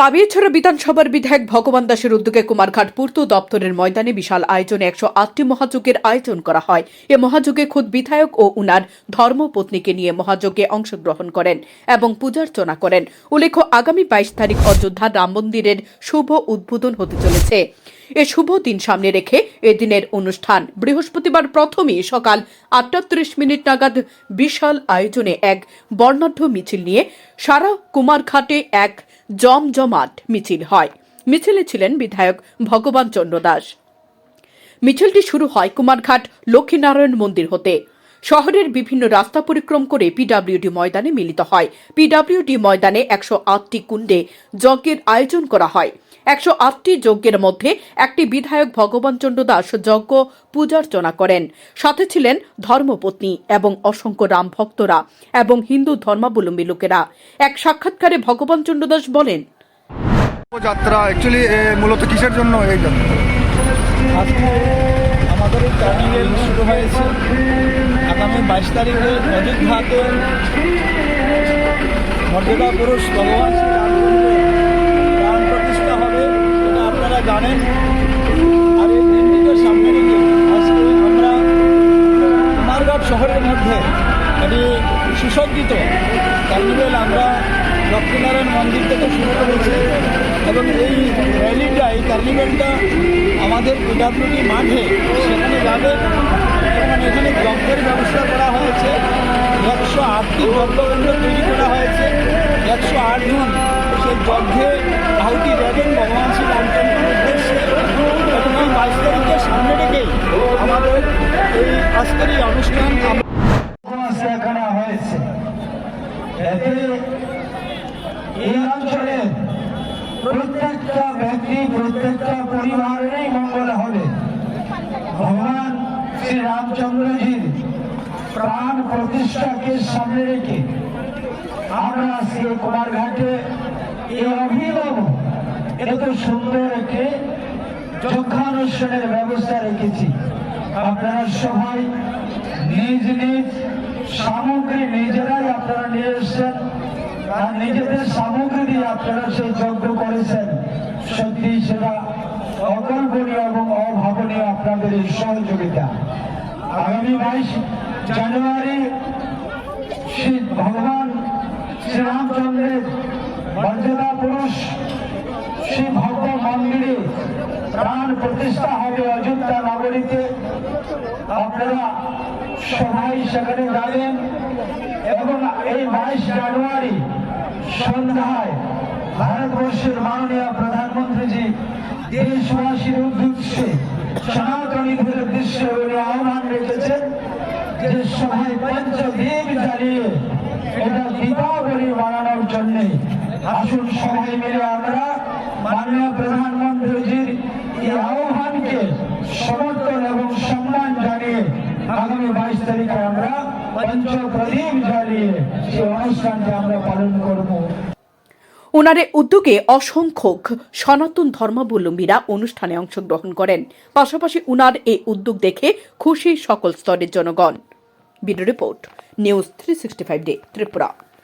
পাবিয়াছড়া বিধানসভার বিধায়ক ভগবান দাসের উদ্যোগে কুমারঘাট পূর্ত দপ্তরের ময়দানে বিশাল আয়োজনে একশো আটটি মহাযোগের আয়োজন করা হয়। এ মহাযোগে খুদ বিধায়ক ও উনার ধর্মপত্নীকে নিয়ে মহাযোগে অংশগ্রহণ করেন এবং পূজার্চনা করেন। উল্লেখ্য, আগামী বাইশ তারিখ অযোধ্যার রাম মন্দিরের শুভ উদ্বোধন হতে চলেছে। এ শুভ দিন সামনে রেখে এদিনের অনুষ্ঠান। বৃহস্পতিবার প্রথমেই সকাল আটটা ত্রিশ মিনিট নাগাদ বিশাল আয়োজনে এক বর্ণাঢ্য মিছিল নিয়ে সারা কুমারঘাটে এক জমজমাট মিছিল হয়। মিছিলে ছিলেন বিধায়ক ভগবান চন্দ্র দাস। মিছিলটি শুরু হয় কুমারঘাট লক্ষ্মীনারায়ণ মন্দির হতে। শহরের বিভিন্ন রাস্তা পরিক্রম করে পিডব্লিউডি ময়দানে মিলিত হয়। পিডব্লিউডি ময়দানে একশো আটটি কুণ্ডে যজ্ঞের আয়োজন করা হয়। একশো আটটি যজ্ঞের মধ্যে একটি বিধায়ক ভগবান চন্দ্র দাস যজ্ঞ পূজার্চনা করেন। সাথে ছিলেন ধর্মপত্নী এবং অসংখ্য রাম ভক্তরা এবং হিন্দু ধর্মাবলম্বী লোকেরা। এক সাক্ষাৎকারে ভগবান চন্দ্র দাস বলেন যাত্রা অ্যাকচুয়ালি মূলত কিসের জন্য এই আজকে আমাদের শুরু হয়েছে। আগামী বাইশ তারিখে অযোধ্যাতে মর্যাদা পুরুষ ভগবান শ্রীরামচন্দ্রের প্রাণ প্রতিষ্ঠা হবে এটা আপনারা জানেন? আর এই সামনে রেখে আজকে আমরা কুমারঘাট শহরের মধ্যে একটি সুসজ্জিত কার্নিভেল আমরা লক্ষ্মীনারায়ণ মন্দির থেকে শুরু করেছি এবং এই র্যালিটা, এই কার্নিভেলটা আমাদের পিডাব্লিউডি মাঠে সেখানে যাবে এবং এখানে যজ্ঞের ব্যবস্থা করা হয়েছে। একশো আটটি যজ্ঞকেন্দ্র তৈরি করা হয়েছে। একশো আট জন সেই যজ্ঞে আহুতি দেবেন ভগবান শ্রী রামচন্দ্রের এতে এই প্রত্যেকটা ব্যক্তি প্রত্যেকটা পরিবারেরই মঙ্গল হবে ভগবান শ্রী রামচন্দ্রজির প্রাণ প্রতিষ্ঠাকে সামনে রেখে আমরা আজকে কুমারঘাটে এই অভিনব এত সুন্দর একটি যজ্ঞানুষ্ঠানের ব্যবস্থা রেখেছি আপনারা সবাই নিজ নিজ সামগ্রী নিজেরাই আপনারা নিয়ে এসছেন আর নিজেদের সামগ্রী দিয়ে আপনারা সেই যজ্ঞ করেছেন। সত্যি সেটা অকল্পনীয় এবং অভাবনীয় আপনাদের এই সহযোগিতা। আগামী বাইশ জানুয়ারি ভগবান শ্রীরামচন্দ্রের মর্যাদা পুরুষ শ্রী ভব্য মন্দিরে প্রাণ প্রতিষ্ঠা হবে অযোধ্যা নগরীতে। আপনারা সবাই সেখানে যাবেন এবং এই বাইশ জানুয়ারি সন্ধ্যায় ভারতবর্ষের মাননীয় প্রধানমন্ত্রীজি দেশবাসীর উদ্দেশ্যে সনাতনীদের উদ্দেশ্যে উনি আহ্বান রেখেছেন যে সবাই পঞ্চদীপ জ্বালিয়ে এটা দীপাবলি বানানোর জন্যে আসুন সবাই মিলে আমরা মাননীয় আহ্বানকে সমর্থন এবং সম্মান জানিয়ে আগামী বাইশ তারিখে আমরা পঞ্চপ্রদীপ জ্বালিয়ে সেই অনুষ্ঠানটি আমরা পালন করব। ওনারে উদ্যোগে অসংখ্য সনাতন ধর্মাবলম্বীরা অনুষ্ঠানে অংশগ্রহণ করেন। পাশাপাশি উনার এই উদ্যোগ দেখে খুশি সকল স্তরের জনগণ। Report, news three sixty five day, Tripura.